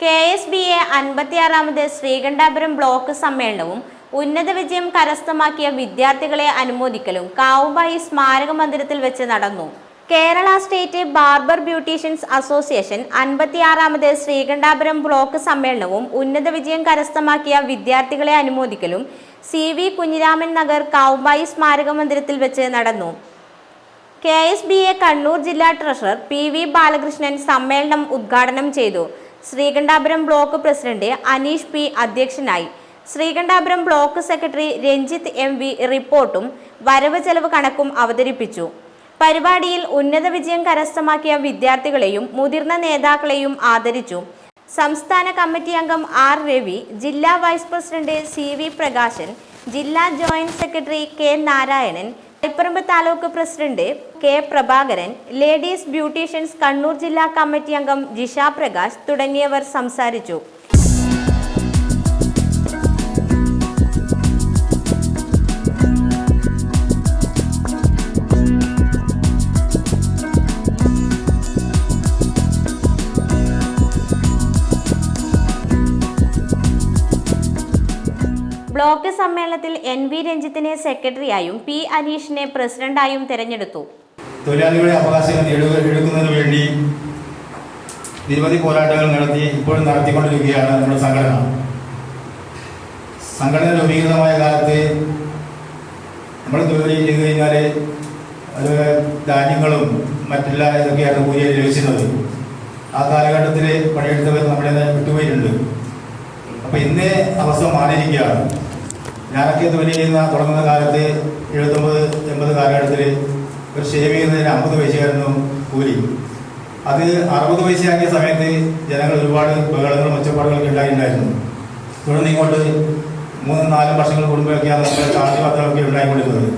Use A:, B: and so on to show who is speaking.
A: K S B A അൻപത്തിയാറാമത് Sreekandapuram block സമ്മേളനവും ഉന്നത വിജയം കരസ്ഥമാക്കിയ വിദ്യാർത്ഥികളെ അനുമോദിക്കലും കാവുബായി സ്മാരക മന്ദിരത്തിൽ വെച്ച് നടന്നു. Kerala state barber beauticians association അൻപത്തിയാറാമത് Sreekandapuram block സമ്മേളനവും ഉന്നത വിജയം കരസ്ഥമാക്കിയ വിദ്യാർത്ഥികളെ അനുമോദിക്കലും സി വി കുഞ്ഞിരാമൻ നഗർ കാവുബായി സ്മാരക മന്ദിരത്തിൽ വെച്ച് നടന്നു. K S B A Kannur ജില്ലാ ട്രഷറർ പി വി ബാലകൃഷ്ണൻ സമ്മേളനം ഉദ്ഘാടനം ചെയ്തു. Sreekandapuram block president Aneesh P അധ്യക്ഷനായി. Sreekandapuram block secretary Ranjith M V റിപ്പോർട്ടും വരവ് ചെലവ് കണക്കും അവതരിപ്പിച്ചു. പരിപാടിയിൽ ഉന്നത വിജയം കരസ്ഥമാക്കിയ വിദ്യാർത്ഥികളെയും മുതിർന്ന നേതാക്കളെയും ആദരിച്ചു. സംസ്ഥാന കമ്മിറ്റി അംഗം ആർ രവി ജില്ലാ vice president C V Prakashan ജില്ലാ joint secretary K Narayanan Taliparamba taluk president K Prabhakaran ladies beauticians Kannur ജില്ലാ കമ്മിറ്റി അംഗം ജിഷ പ്രകാശ് തുടങ്ങിയവർ സംസാരിച്ചു. ബ്ലോക്ക് സമ്മേളനത്തിൽ എൻ വി രഞ്ജിത്തിനെ സെക്രട്ടറിയായും പി അനീഷിനെ പ്രസിഡന്റായും തെരഞ്ഞെടുത്തു.
B: തൊഴിലാളികളുടെ അവകാശങ്ങൾ എടുക്കുന്നതിന് വേണ്ടി നിരവധി പോരാട്ടങ്ങൾ നടത്തി ഇപ്പോൾ നടത്തിക്കൊണ്ടിരിക്കുകയാണ് നമ്മുടെ സംഘടന. സംഘടന രൂപീകൃതമായ കാലത്ത് നമ്മൾ ജോലി ചെയ്ത് കഴിഞ്ഞാൽ അത് ധാന്യങ്ങളും മറ്റെല്ലാം ഇതൊക്കെയാണ് കൂലിയായി ലഭിച്ചിരുന്നത്. ആ കാലഘട്ടത്തിൽ പണിയെടുത്തവർ നമ്മുടെ വിട്ടുപോയിട്ടുണ്ട്. അപ്പോൾ ഇന്ന് അവസ്ഥ മാറിയിരിക്കുകയാണ്. ഞാനൊക്കെ ജോലി ചെയ്യുന്ന തുടങ്ങുന്ന കാലത്ത് എഴുപത്തൊമ്പത് എൺപത് കാലഘട്ടത്തിൽ ഒരു ഷേവ് ചെയ്യുന്നതിന് അമ്പത് പൈസയായിരുന്നു കൂലി. അത് അറുപത് പൈസയാക്കിയ സമയത്ത് ജനങ്ങൾ ഒരുപാട് ബഹളങ്ങളും ഒച്ചപ്പാടുകളൊക്കെ ഉണ്ടായിട്ടുണ്ടായിരുന്നു. തുടർന്ന് ഇങ്ങോട്ട് മൂന്നും നാലും വർഷങ്ങൾ കൂടുമ്പോഴൊക്കെയാണ് നമ്മുടെ ചാർജ് പത്രമൊക്കെ ഉണ്ടായിക്കൊണ്ടിരുന്നത്.